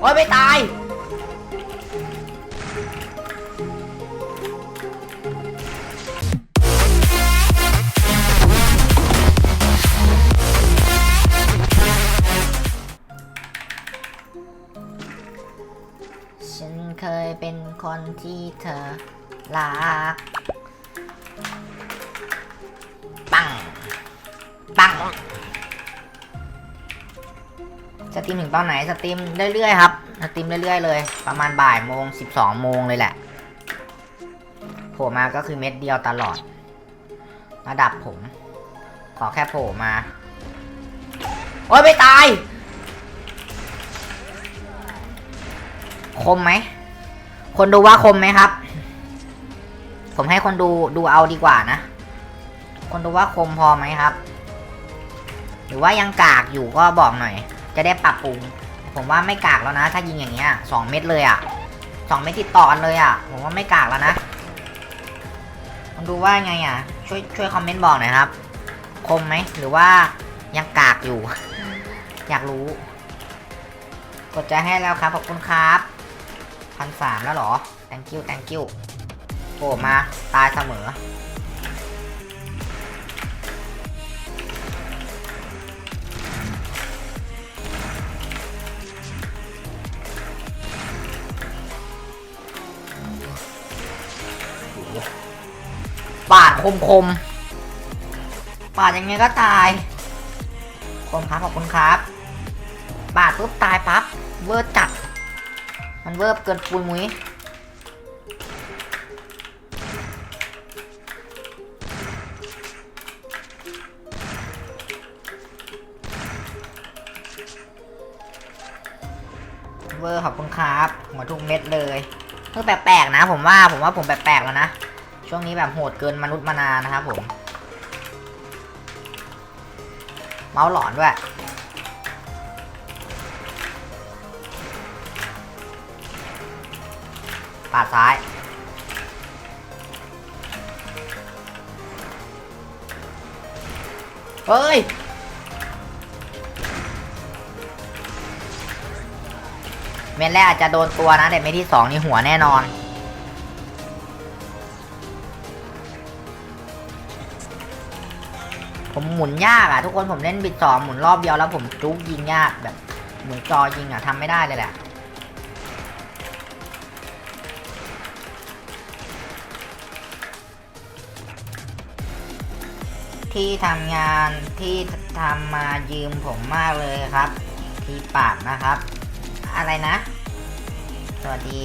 โอ้ยไม่ตาย ฉันเคยเป็นคนที่เธอรัก สตรีมถึงตอนไหนสตรีมเรื่อยๆครับสตรีมเรื่อยๆเลย ประมาณบ่ายโมงสิบสองโมงเลยแหละโผล่มาก็คือเม็ดเดียวตลอด ระดับผม ขอแค่โผล่มา โอ้ยไม่ตาย คมไหม คนดูว่าคมไหมครับ ผมให้คนดูดูเอาดีกว่านะ คนดูว่าคมพอไหมครับ หรือว่ายังกากอยู่ก็บอกหน่อย จะได้ปรับปรุง ผมว่าไม่กากแล้วนะ ถ้ายิงอย่างเงี้ยสองเม็ดเลยอะ่ะสองเม็ดติดต่อกันเลยอะ่ะ ผมว่าไม่กากแล้วนะคนดูว่าไงอะ่ะ ช่วยช่วยคอมเมนต์บอกหน่อยครับ คมไหมหรือว่ายังกากอยู่ อยากรู้ กดใจให้แล้วครับขอบคุณครับพันสามแล้วหรอ thank you thank you โอ้มาตายเสมอ ปาดคมคมปาดยังไงก็ตายขอบคมครับขอบคุณครับ ปาดปุ๊บตายปั๊บ เวอร์จัด มันเวอร์เกินปุยมุ้ยเวอร์ขอบคุณครับหัวทุกเม็ดเลยเออแปลกๆนะ ผมว่าผมว่าผมแปลกๆแล้วนะ ช่วงนี้แบบโหดเกินมนุษย์มานานนะครับผม เมาส์หลอนด้วย ปาดซ้าย เฮ้ยเม็ดแรกอาจจะโดนตัวนะแต่เม็ดที่สองนี่หัวแน่นอน ผมหมุนยากอะทุกคนผมเล่นบิดสองหมุนรอบเดียวแล้วผมจุกยิงยากแบบหมุนจอยิงอะทำไม่ได้เลยแหละที่ทำงานที่ทำมายืมผมมากเลยครับ ที่ปากนะครับ อะไรนะ สวัสดี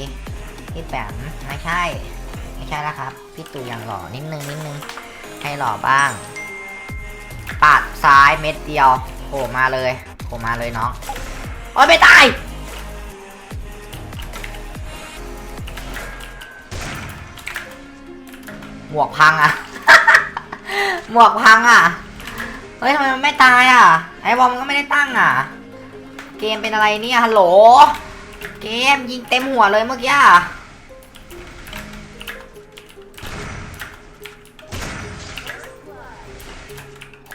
พี่แปมไม่ใช่ ไม่ใช่แล้วครับ พี่ตู่ยังหล่อนิดนึงนิดนึงให้หล่อบ้าง ปาดซ้ายเม็ดเดียวโผล่มาเลยโผล่มาเลยน้องโอ้ยไม่ตายหมวกพังอะหมวกพังอะเฮ้ยทำไมมันไม่ตายอะไอ้บอมมันก็ไม่ได้ตั้งอะเกมเป็นอะไรเนี่ยฮัลโหล เกมยิงเต็มหัวเลยเมื่อกี้อะ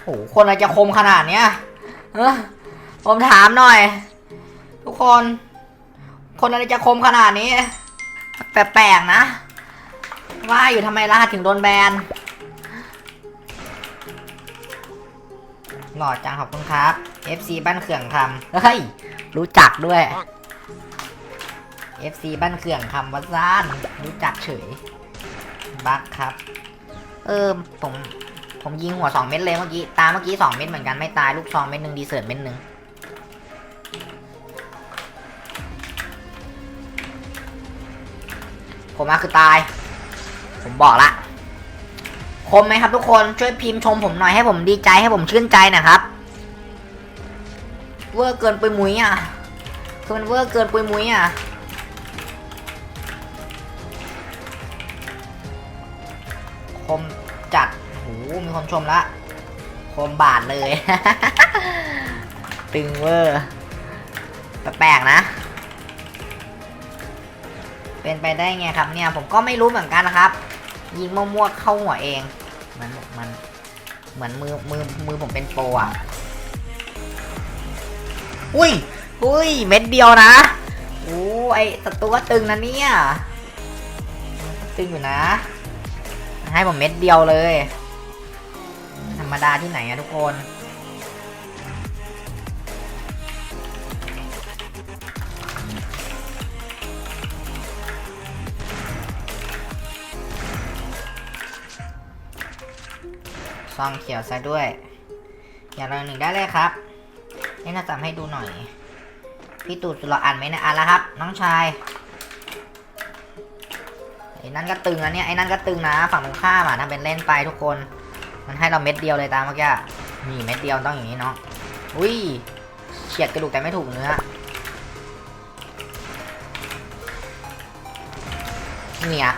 โหคนอะไรจะคมขนาดเนี้ยเออผมถามหน่อย ทุกคน คนอะไรจะคมขนาดนี้ แปลกๆนะ ว่าอยู่ทำไมรหัสถึงโดนแบนหล่อจังขอบคุณครับ FC บ้านเขื่องคำเฮ้ย รู้จักด้วย FC บ้านเขื่องคำวัดซ่านรู้จักเฉย บักครับ เออผม ผมยิงหัวสองเม็ดเลยเมื่อกี้ตาเมื่อกี้สองเม็ดเหมือนกันไม่ตายลูกซองเม็ดหนึ่งดีเซิร์ตเม็ดหนึ่งผมมาคือตาย ผมบอกละคมไหมครับทุกคนช่วยพิมพ์ชมผมหน่อยให้ผมดีใจให้ผมชื่นใจนะครับ เวอร์เกินปุยมุ้ยอะคือมันเวอร์เกินปุยมุ้ยอะคมจัด มีคนชมละคมบาทเลย ตึงเวอร์ แปลกๆนะ เป็นไปได้ไงครับเนี่ย ผมก็ไม่รู้เหมือนกันนะครับ ยิงมั่วๆเข้าหัวเองมันมัน เหมือนมือมือมือผมเป็นโปรอะ อุ้ยอุ้ย เม็ดเดียวนะไอศัตรูว่าตึงนะเนี่ย ตึงอยู่นะ ให้ผมเม็ดเดียวเลย รรมดาที่ไหนอะทุกคนซองเขียวซะด้วย อย่างละหนึ่งได้เลยครับ นี่น่าจำให้ดูหน่อย พี่ตูดสุรอ่านไหมนะอ่านแล้วครับ น้องชายไอ้นั่นก็ตึงอะเนี่ยไอ้นั่นก็ตึงนะ ฝั่งตรงข้ามอะทำเป็นเล่นไปทุกคน มันให้เราเม็ดเดียวเลยตามเมื่อกี้นี่เม็ดเดียวต้องอย่างนี้เนาะอุ้ยเฉียดกระดูกแต่ไม่ถูกเนื้อเนี่ย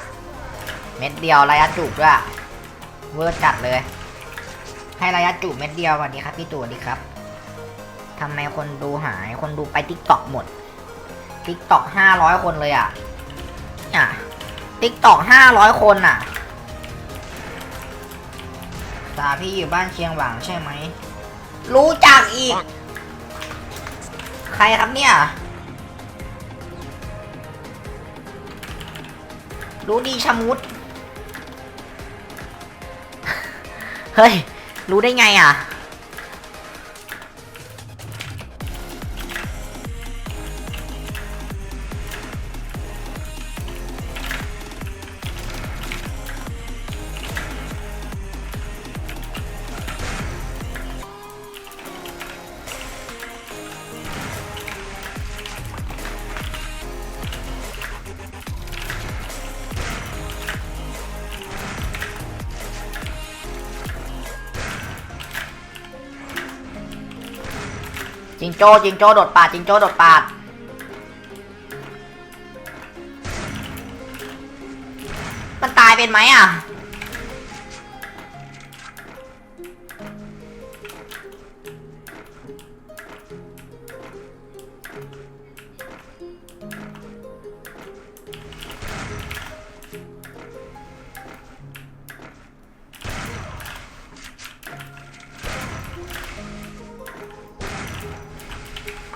เม็ดเดียวระยะจูบด้วยเวอร์จัดเลย ให้ระยะจูบเม็ดเดียวสวัสดีครับพี่ตู่สวัสดีครับทำไมคนดูหายคนดูไปทิกตอกหมดทิกตอกห้าร้อยคนเลยอะอะทิกตอกห้าร้อยคนอะ ตาพี่อยู่บ้านเชียงหวางใช่ไหม รู้จักอีก ใครครับเนี่ย รู้ดีชะมุด เฮ้ย รู้ได้ไงอะ จิงโจ้จิงโจ้โดดปาดจิงโจ้โดดปาดมันตายเป็นไหมอะ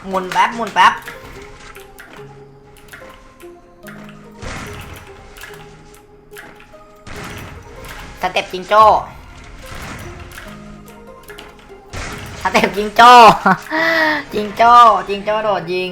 หมุนแป๊บหมุนแป๊บสเต็ปจิงโจ้สเต็ปจิงโจ้จิงโจ้จิงโจ้โดดยิง